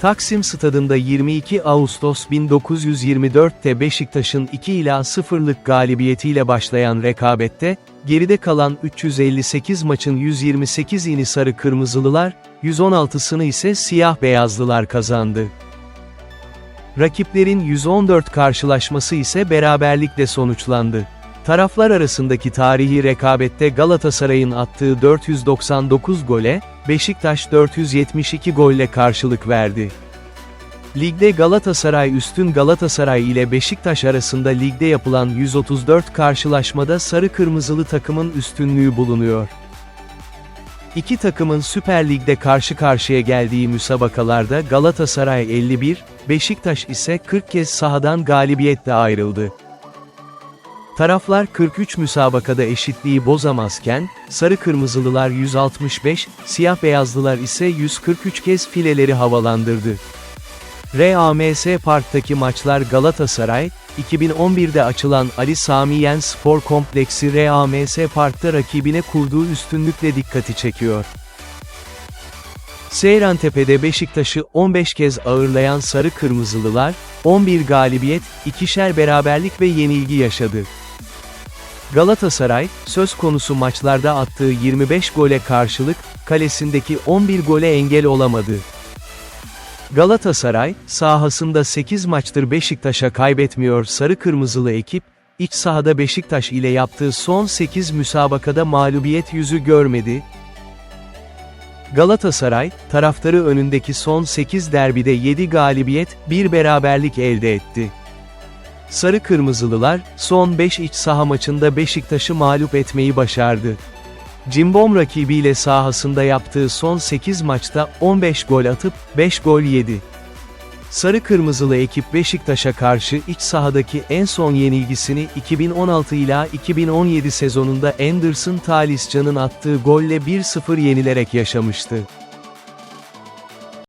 Taksim Stadında 22 Ağustos 1924'te Beşiktaş'ın 2 ila 0'lık galibiyetiyle başlayan rekabette, geride kalan 358 maçın 128'ini sarı kırmızılılar, 116'sını ise siyah beyazlılar kazandı. Rakiplerin 114 karşılaşması ise beraberlikle sonuçlandı. Taraflar arasındaki tarihi rekabette Galatasaray'ın attığı 499 gole, Beşiktaş 472 golle karşılık verdi. Ligde Galatasaray üstün Galatasaray ile Beşiktaş arasında ligde yapılan 134 karşılaşmada sarı kırmızılı takımın üstünlüğü bulunuyor. İki takımın Süper Lig'de karşı karşıya geldiği müsabakalarda Galatasaray 51, Beşiktaş ise 40 kez sahadan galibiyetle ayrıldı. Taraflar 43 müsabakada eşitliği bozamazken, sarı kırmızılılar 165, siyah beyazlılar ise 143 kez fileleri havalandırdı. RAMS Park'taki maçlar Galatasaray, 2011'de açılan Ali Sami Yen Spor Kompleksi RAMS Park'ta rakibine kurduğu üstünlükle dikkati çekiyor. Seyrantepe'de Beşiktaş'ı 15 kez ağırlayan Sarı Kırmızılılar, 11 galibiyet, ikişer beraberlik ve yenilgi yaşadı. Galatasaray, söz konusu maçlarda attığı 25 gole karşılık, kalesindeki 11 gole engel olamadı. Galatasaray, sahasında 8 maçtır Beşiktaş'a kaybetmiyor sarı kırmızılı ekip, iç sahada Beşiktaş ile yaptığı son 8 müsabakada mağlubiyet yüzü görmedi. Galatasaray, taraftarı önündeki son 8 derbide 7 galibiyet, 1 beraberlik elde etti. Sarı Kırmızılılar, son 5 iç saha maçında Beşiktaş'ı mağlup etmeyi başardı. Cimbom rakibiyle sahasında yaptığı son 8 maçta 15 gol atıp 5 gol yedi. Sarı Kırmızılı ekip Beşiktaş'a karşı iç sahadaki en son yenilgisini 2016 ila 2017 sezonunda Anderson Talisca'nın attığı golle 1-0 yenilerek yaşamıştı.